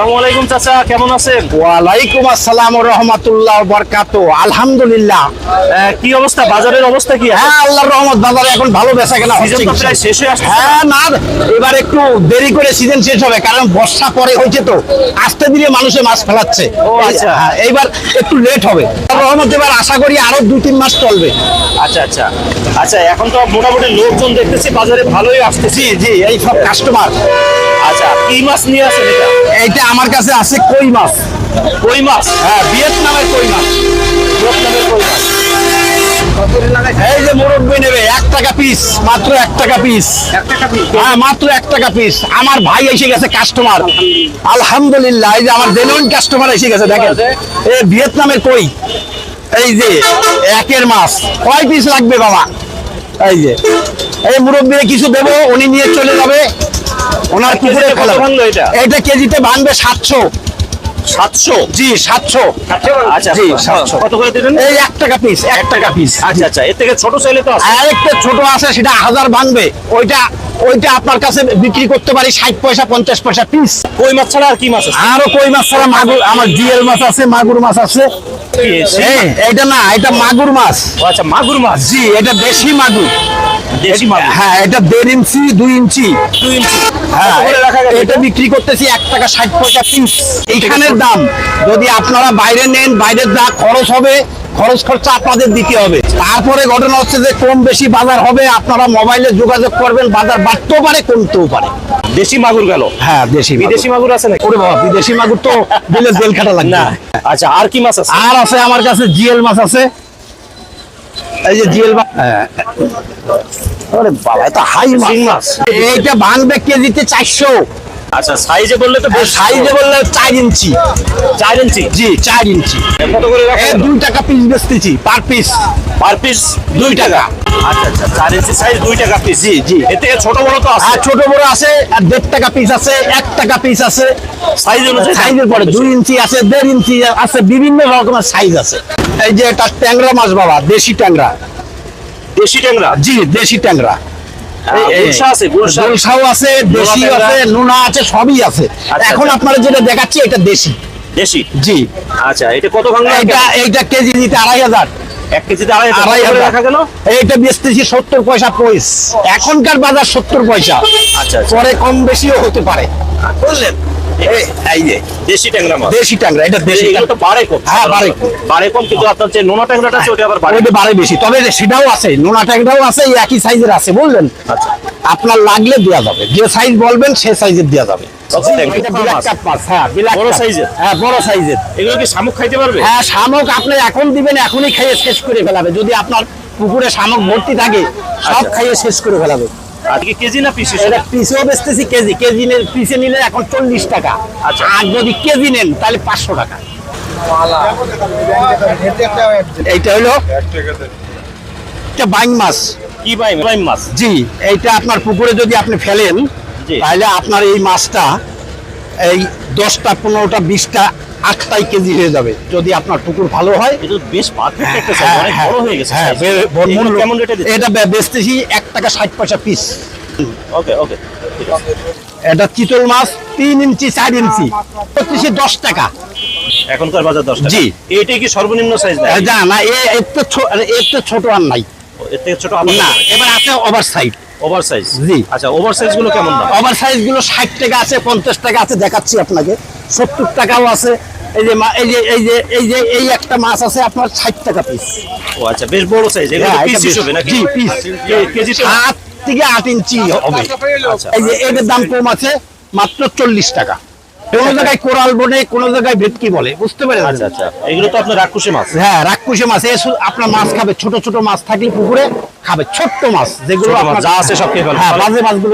আসসালামু আলাইকুম চাচা কেমন আছেন? ওয়ালাইকুম আসসালাম রহমতুল্লাহ বরকাত আলহামদুলিল্লাহ। কি অবস্থা? বাজারের অবস্থা কি হ্যাঁ আল্লাহর রহমত বাজারে এখন ভালো বেচা কেনা হচ্ছে প্রায় শেষ হয়ে আসছে। হ্যাঁ না এবার একটু দেরি করে সিজন শেষ হবে কারণ বর্ষা পরে হয়েছে তো। আস্তে ধীরে মানুষে মাছ ফেলাচ্ছে। ও, আচ্ছা। হ্যাঁ এইবার একটু লেট হবে। রহমত এবার আশা করি আরও দুই তিন মাস চলবে। আচ্ছা আচ্ছা। আচ্ছা এখন তো মোটামুটি লোকজন দেখতেছি বাজারে ভালোই আসতেছি। জি এই সব কাস্টমার আচ্ছা কি মাছ নিয়ে আসেন এটা? এইটা আমার কাছে আছে কই মাছ? কই মাছ? হ্যাঁ ভিয়েতনামের কই মাছ? ভিয়েতনামের কই মাছ? এই যে মুরব্বি নেবে এক টাকা পিস মাত্র এক টাকা পিস হ্যাঁ মাত্র এক টাকা পিস আমার ভাই এসে গেছে কাস্টমার আলহামদুলিল্লাহ এই যে আমার জেনুইন কাস্টমার এসে গেছে দেখেন। এ ভিয়েতনামের কই? এই যে একের মাছ। কয় পিস লাগবে বাবা? এই যে এই মুরব্বীরে কিছু দেবো উনি নিয়ে চলে যাবে। ওনার পুকুরে। ভাঙলো এটা? কেজিতে বানবে সাতশো। সাতশো? জি সাতশো। আচ্ছা জি সাতশো। কত করে দিলেন? এই এক টাকা পিস এক টাকা পিস আচ্ছা আচ্ছা। এর থেকে ছোট চাইলে তো আরেকটা ছোট আছে সেটা হাজার বানবে। ওইটা ওইটা আপনার কাছে বিক্রি করতে পারি ষাট পয়সা পঞ্চাশ পয়সা পিস কই মাছ ছাড়া আর কি মাছ আছে? আরও কই মাছ ছাড়া? মাগুর আমার জিএল মাছ আছে মাগুর মাছ আছে। শিং না এটা মাগুর মাছ। আচ্ছা মাগুর মাছ? জি এটা দেশি মাগুর। হ্যাঁ এটা দেড় ইঞ্চি দুই ইঞ্চি। দুই ইঞ্চি। হ্যাঁ এটা বিক্রি করতেছি এক টাকা ষাট পয়সা পিস এইখানের দাম যদি আপনারা বাইরে নেন বাইরের যা খরচ হবে খরচ খরচা আপনাদের দিতে হবে। তারপরে ঘটনা হচ্ছে যে কম বেশি বাজার হবে আপনারা মোবাইলে যোগাযোগ করবেন বাজার বাড়তেও পারে কমতেও পারে। দেশি মাগুর গেল হ্যাঁ দেশি বিদেশি মাগুর আছে না ওরে বাবা বিদেশি মাগুর তো দিলে জেল খাটা লাগবে। না আচ্ছা আর কি মাছ আছে? আর আছে আমার কাছে জিএল মাছ আছে। এই যে জিএল মাছ। হ্যাঁ। আরে বাবা এটা হাই মাছ। এইটা ভাঙবে কেজিতে চারশো। আচ্ছা সাইজে বললে তো সাইজে বললে চার ইঞ্চি। চার ইঞ্চি? জি চার ইঞ্চি। কত করে দুই টাকা পিস বেচতেছি পার পিস পার পিস দুই টাকা। আচ্ছা আচ্ছা চার ইঞ্চি সাইজ দুই টাকা পিস জি, জি। এর ছোট বড় তো আছে। আর ছোট বড় আছে আর দেড় টাকা পিস আছে এক টাকা পিস আছে। সাইজ অনুযায়ী সাইজের পরে দুই ইঞ্চি আছে দেড় ইঞ্চি আছে বিভিন্ন রকমের সাইজ আছে। এই যে এটা ট্যাংরা মাছ বাবা দেশি ট্যাংরা। দেশি ট্যাংরা? জি দেশি ট্যাংরা। এই- এই- গুলশা আছে গুলশা। গুলশাও আছে দেশি আছে নুনা আছে সবই আছে। আচ্ছা, এখন আচ্ছা। আপনারা যেটা দেখাচ্ছি এটা দেশি। দেশি? জি। আচ্ছা এটা কত ভাঙলো এইটা এইটা কেজি দিতে আড়াই হাজার। এক কেজিতে আড়াই আড়াই হাজার। রাখা গেল? এইটা বেচতেছি সত্তর পয়সা পয়স এখনকার বাজার সত্তর পয়সা। আচ্ছা, আচ্ছা। পরে কম বেশিও হতে পারে। বুঝলেন? এই- এই যে দেশি ট্যাংরা মাছ। দেশি ট্যাংরা এটা দেশি এগুলো তো বাড়ে কম। হ্যাঁ, বাড়ে বাড়ে কম কিন্তু আপনার যে নোনা ট্যাংরাটা আছে ওটা আবার বাড়ে ওটা বাড়ে বেশি। তবে সেটাও আছে নোনা ট্যাংরাও আছে একই সাইজের আছে বুঝলেন? আচ্ছা। আপনার লাগলে দেওয়া যাবে। যে সাইজ বলবেন সে সাইজের দেওয়া যাবে। হ্যাঁ? হ্যাঁ শামুক হ্যাঁ শামুক আপনি এখন দিবেন এখনই খাইয়ে শেষ করে ফেলাবে। যদি আপনার পুকুরে শামুক ভর্তি থাকে সব আচ্ছা। খাইয়ে শেষ করে ফেলাবে। আজকে কেজি না পিস এটা পিসেও বেচতেছি কেজি। কেজি পিসে নিলে এখন চল্লিশ টাকা। আচ্ছা। আর যদি কেজি নেন তাহলে পাঁচশো টাকা। এইটা হলো এটা বাইং মাছ। কি মাছ। জি এইটা আপনার পুকুরে যদি আপনি ফেলেন তাহলে আপনার এই মাছটা এই দশটা পনেরোটা বিশটা আটটাই কেজি হয়ে যাবে। যদি আপনার পুকুর ভালো হয়। এটা বেশ পারফেক্ট একটা হ্যাঁ, সাইজ অনেক হ্যাঁ, বড় হয়ে গেছে হ্যাঁ, কেমন রেটে এটা বেচতেছি টাকা ষাট পয়সা পিস ওকে ওকে এটা চিতল মাছ তিন ইঞ্চি চার ইঞ্চি। পঁচিশে দশ টাকা। এখনকার বাজার দশ জি। এইটাই কি সর্বনিম্ন সাইজ না? না এর তো এর তো ছোট আর নাই। এর থেকে ছোট না এবার আছে ওভার সাইড ওভার সাইজ জি। আচ্ছা ওভার সাইজগুলো কেমন দাম? ওভার সাইজগুলো ষাট টাকা আছে পঞ্চাশ টাকা আছে দেখাচ্ছি আপনাকে। সত্তর টাকাও আছে এই যে এই যে এই যে এই যে এই একটা মাছ আছে আপনার ষাট টাকা পিস ও আচ্ছা বেশ বড় সাইজ হ্যাঁ, পিস হিসেবে নাকি? জি, কেজি সাত থেকে আট ইঞ্চি হবে। আচ্ছা এই যে এদের দাম কম আছে মাত্র চল্লিশ টাকা। কোন জায়গায় কোরাল বলে কোন জায়গায় ভেটকি বলে বুঝতে পারেন আচ্ছা আচ্ছা। এগুলো তো আপনার রাক্ষসী মাছ। হ্যাঁ রাক্ষসে মাছ। এ আপনার মাছ খাবে ছোট ছোট মাছ থাকলে পুকুরে খাবে ছোট্ট মাছ যেগুলো আপনার- যা আছে সব খেয়ে হ্যাঁ বাজে মাছগুলো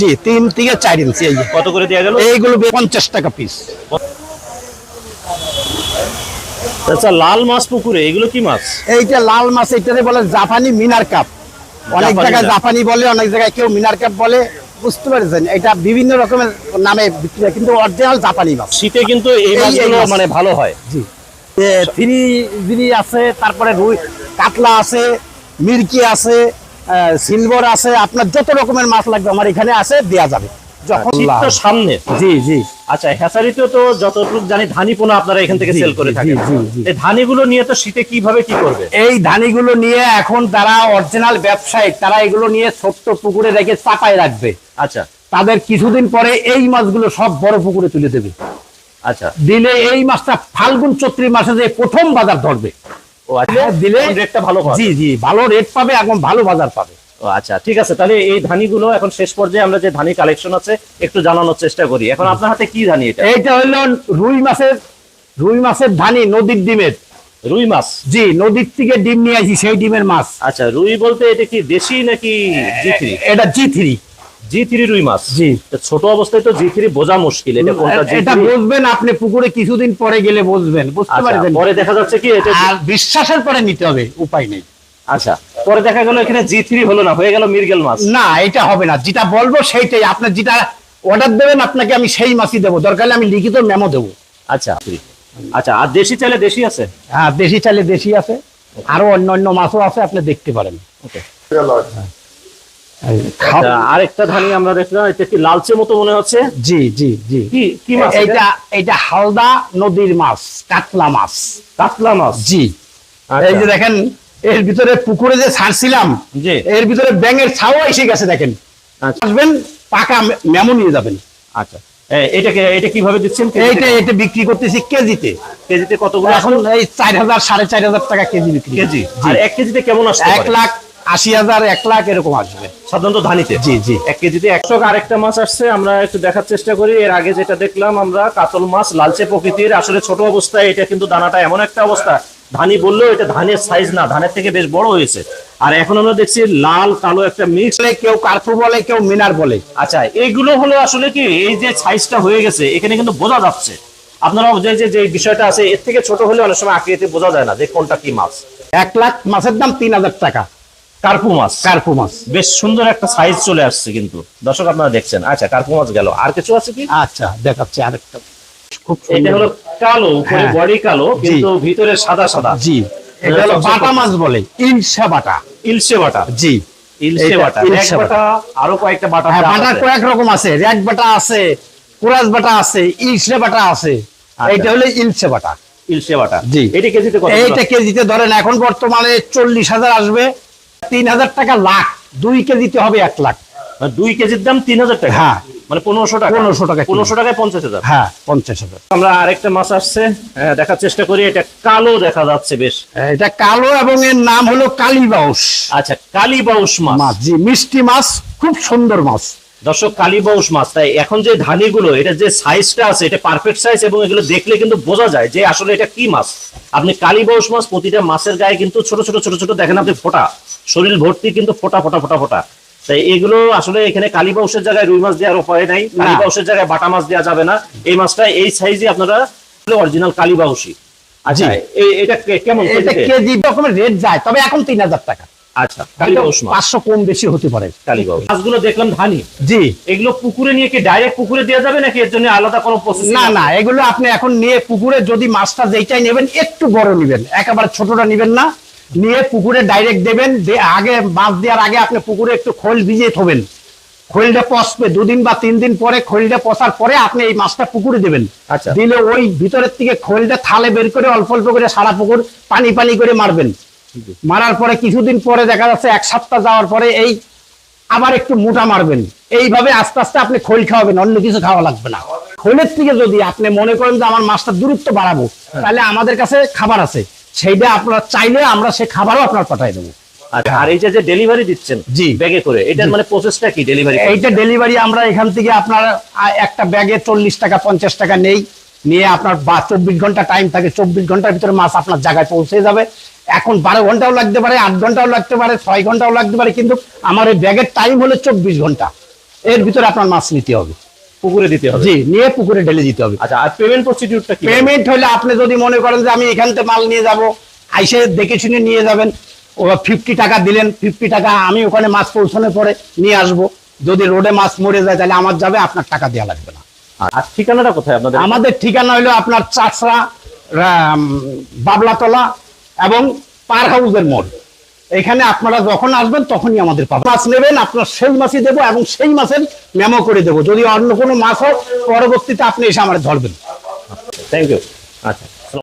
জি তিন থেকে চার ইঞ্চি এই কত করে দেওয়া গেল? এইগুলো পঞ্চাশ টাকা পিস আচ্ছা লাল মাছ পুকুরে এগুলো কি মাছ? এইটা লাল মাছ এইটাতে বলে জাপানি মিনার কাপ। অনেক জায়গায় জাপানি বলে অনেক জায়গায় কেউ মিনার কাপ বলে বুঝতে পারছেন? এটা বিভিন্ন রকমের নামে বিক্রি হয় কিন্তু অরিজিনাল জাপানি মাছ। শীতে কিন্তু এই মাছগুলো মানে ভালো হয়। জি। জিরি আছে তারপরে রুই কাতলা আছে মির্কি আছে সিলভার আছে আপনার যত রকমের মাছ লাগবে আমার এখানে আছে দেয়া যাবে। যখন শীত সামনে। জি জি। আচ্ছা হ্যাচারিতেও তো যতটুকু জানি ধানি পোনা আপনারা এখান থেকে সেল করে থাকেন। জি, জি। এই ধানিগুলো নিয়ে তো শীতে কীভাবে কি করবে? এই ধানিগুলো নিয়ে এখন তারা অরিজিনাল ব্যবসায়ী তারা এগুলো নিয়ে ছোট্ট পুকুরে রেখে চাপায় রাখবে। আচ্ছা। তাদের কিছুদিন পরে এই মাছগুলো সব বড় পুকুরে তুলে দেবে। আচ্ছা। দিলে এই মাছটা ফাল্গুন চৈত্রি মাসে যে প্রথম বাজার ধরবে। ও আচ্ছা। হ্যাঁ, দিলে রেটটা ভালো জি জি ভালো রেট পাবে এখন ভালো বাজার পাবে। ও আচ্ছা ঠিক আছে তাহলে এই ধানিগুলো এখন শেষ পর্যায়ে আমরা যে ধানি কালেকশন আছে একটু জানানোর চেষ্টা করি। এখন আপনার হাতে কি ধানি এটা? এইটা হইল রুই মাছের রুই মাছের ধানি নদীর ডিমের। রুই মাছ? জি নদীর থেকে ডিম নিয়ে আসি সেই ডিমের মাছ। আচ্ছা রুই বলতে এটা কি দেশি নাকি জি থ্রি এটা জি থ্রি জি থ্রি রুই মাছ? জি। তো ছোট অবস্থায় তো জি থ্রি বোঝা মুশকিল এটা কোনটা জি এটা বুঝবেন আপনি পুকুরে কিছুদিন পরে গেলে বুঝবেন বুঝতে আচ্ছা পারবেন। পরে দেখা যাচ্ছে কি এটা বিশ্বাসের পরে নিতে হবে উপায় নেই। আচ্ছা পরে দেখা গেল এখানে জি থ্রি হলো না হয়ে গেল মির্গেল মাছ। না এটা হবে না। যেটা বলব সেইটাই। আপনার যেটা অর্ডার দেবেন আপনাকে আমি সেই মাছই দেবো। দরকার হলে আমি লিখিত মেমো দেবো। আচ্ছা আচ্ছা আর দেশি চাইলে দেশি আছে? হ্যাঁ দেশি চালে দেশি আছে। আরও অন্য অন্য মাছও আছে আপনি দেখতে পারেন। ওকে আচ্ছা, আরেকটা ধানি আমরা দেখলাম এটা কি লালচে মতো মনে হচ্ছে? জি জি জি। কি মাছ এটা? এইটা হালদা নদীর মাছ কাতলা মাছ। কাতলা মাছ? জি। এই যে দেখেন এর ভিতরে পুকুরে যে ছাড়ছিলাম এর ভিতরে ব্যাঙের ছাও এসে গেছে দেখেন। আচ্ছা। আসবেন পাকা মেমো নিয়ে যাবেন। আচ্ছা। এটাকে এটা কীভাবে দিচ্ছেন এইটা এটা বিক্রি করতেছি কেজিতে। কেজিতে কতগুলো এখন এই চার হাজার সাড়ে চার হাজার টাকা কেজি বিক্রি কেজি। জি। আর এক কেজিতে কেমন আসছে এক লাখ আশি হাজার এক লাখ এরকম আসবে। সাধারণত ধানিতে? জি, জি। এক কেজিতে একশো আরেকটা মাছ আসছে আমরা একটু দেখার চেষ্টা করি। এর আগে যেটা দেখলাম আমরা কাতল মাছ লালচে প্রকৃতির। আসলে ছোট অবস্থায় এটা কিন্তু দানাটা এমন একটা অবস্থা ধানি বললেও এটা ধানের সাইজ না ধানের থেকে বেশ বড় হয়েছে। আর এখন আমরা দেখছি লাল কালো একটা মিক্স কেউ কার্পু বলে কেউ মিনার বলে। আচ্ছা এইগুলো হলো আসলে কি এই যে সাইজটা হয়ে গেছে এখানে কিন্তু বোঝা যাচ্ছে। আপনারা যে যে যে বিষয়টা আছে এর থেকে ছোট হলে অনেক সময় আকৃতি বোঝা যায় না যে কোনটা কি মাছ। এক লাখ মাছের দাম তিন হাজার টাকা। কার্পু মাছ। কার্পু মাছ। বেশ সুন্দর একটা সাইজ চলে আসছে কিন্তু। দর্শক আপনারা দেখছেন। আচ্ছা কার্পু মাছ গেল। আর কিছু আছে কি? আচ্ছা দেখাচ্ছি আরেকটা। খুব এটা সুন্দর। হলো কালো উপরে। বডি কালো কিন্তু ভিতরে সাদা সাদা। জি। এটা হলো বাটা মাছ বলে ইলশা বাটা। ইলশে বাটা। জি। ইলশে বাটা। এক বাটা। আরও কয়েকটা বাটা হ্যাঁ বাটা আছে। কয়েক রকম আছে। র্যাক বাটা আছে কুরাস বাটা আছে ইলশে বাটা আছে। আচ্ছা। হলো ইলশে বাটা। ইলশে বাটা। জি। এটি কেজিতে কত এইটা কেজিতে ধরেন এখন বর্তমানে চল্লিশ হাজার আসবে। তিন হাজার টাকা লাখ। দুই কেজিতে হবে এক লাখ। দুই কেজির দাম তিন হাজার টাকা। হ্যাঁ। মানে পনেরোশো টাকা। পনেরোশো টাকা পনেরোশো টাকায় পঞ্চাশ হাজার। হ্যাঁ পঞ্চাশ হাজার। আমরা আরেকটা মাছ আসছে। হ্যাঁ, দেখার চেষ্টা করি এটা কালো দেখা যাচ্ছে বেশ। এটা কালো এবং এর নাম হলো কালীবাউস আচ্ছা কালী বাউস মাছ। মাছ জি মিষ্টি মাছ খুব সুন্দর মাছ। দর্শক কালী বাউস মাছ তাই এখন যে ধানিগুলো এটা যে সাইজটা আছে এটা পারফেক্ট সাইজ এবং এগুলো দেখলে কিন্তু বোঝা যায় যে আসলে এটা কি মাছ। আপনি কালী বাউস মাছ প্রতিটা মাছের গায়ে কিন্তু ছোট ছোট ছোট ছোট দেখেন আপনি ফোটা। শরীর ভর্তি কিন্তু ফোটা ফোটা ফোটা ফোটা। তাই এগুলো আসলে এখানে কালী বাউসের জায়গায় রুই মাছ দেওয়ার উপায় নাই। কালী বাউসের জায়গায় বাটা মাছ দেওয়া যাবে না। এই মাছটা এই সাইজে আপনারা অরিজিনাল কালী বাউসি। আচ্ছা জি। এ- এটা কেমন কেজি রকমের রেট যায় তবে এখন তিন হাজার টাকা। আচ্ছা পাঁচশো কম বেশি হতে পারে। কালী বাউস। মাছগুলো দেখলাম ধানি। জি। এগুলো পুকুরে নিয়ে কি ডাইরেক্ট পুকুরে দেওয়া যাবে নাকি এর জন্য আলাদা কোনো প্রসেস না না এগুলো আপনি এখন নিয়ে পুকুরে যদি মাছটা যেইটাই নেবেন একটু বড় নেবেন। একেবারে ছোটটা নেবেন না। নিয়ে পুকুরে ডাইরেক্ট দেবেন আগে মাছ দেওয়ার আগে আপনি পুকুরে একটু খোল ভিজিয়ে থবেন। খোলটা পচবে দুদিন বা তিন দিন পরে খোলটা পচার পরে আপনি এই মাছটা পুকুরে দেবেন। আচ্ছা। দিলে ওই ভিতরের থেকে খোলটা থালে বের করে অল্প অল্প করে সারা পুকুর পানি পানি করে মারবেন। মারার পরে কিছুদিন পরে দেখা যাচ্ছে এক সপ্তাহ যাওয়ার পরে এই আবার একটু মোটা মারবেন। এইভাবে আস্তে আস্তে আপনি খোল খাওয়াবেন অন্য কিছু খাওয়া লাগবে না। খোলের থেকে যদি আপনি মনে করেন যে আমার মাছটা দূরত্ব বাড়াবো তাহলে আমাদের কাছে খাবার আছে। সেইটা আপনারা চাইলে আমরা সেই খাবারও আপনার পাঠাই দেবো। আচ্ছা আর এই যে ডেলিভারি দিচ্ছেন জি। ব্যাগে করে এটার মানে প্রসেসটা কি ডেলিভারি এইটা ডেলিভারি আমরা এখান থেকে আপনার একটা ব্যাগে চল্লিশ টাকা পঞ্চাশ টাকা নেই। নিয়ে আপনার বা চব্বিশ ঘণ্টা টাইম থাকে চব্বিশ ঘণ্টার ভিতরে মাছ আপনার জায়গায় পৌঁছে যাবে। এখন বারো ঘন্টাও লাগতে পারে আট ঘন্টাও লাগতে পারে ছয় ঘন্টাও লাগতে পারে কিন্তু আমার এই ব্যাগের টাইম হলো চব্বিশ ঘণ্টা। এর ভিতরে আপনার মাছ নিতে হবে। পুকুরে দিতে হবে। জি নিয়ে পুকুরে ঢেলে দিতে হবে। আচ্ছা আর পেমেন্ট প্রসিডিউরটা কি? পেমেন্ট হলে আপনি যদি মনে করেন যে আমি এখান থেকে মাল নিয়ে যাব আইসে দেখে শুনে নিয়ে যাবেন। ও ফিফটি টাকা দিলেন ফিফটি টাকা আমি ওখানে মাছ পৌঁছানোর পরে নিয়ে আসব। যদি রোডে মাছ মরে যায় তাহলে আমার যাবে আপনার টাকা দেওয়া লাগবে না। আর ঠিকানাটা কোথায় আপনাদের? আমাদের ঠিকানা হলো আপনার চাষরা বাবলাতলা এবং পার হাউসের মোড়। এখানে আপনারা যখন আসবেন, তখনই আমাদের পাবেন। মাছ নেবেন, আপনার সেই মাছই দেবো এবং সেই মাছের মেমো করে দেবো। যদি অন্য কোনো মাছ হোক পরবর্তীতে আপনি এসে আমার ধরবেন। থ্যাংক ইউ আচ্ছা।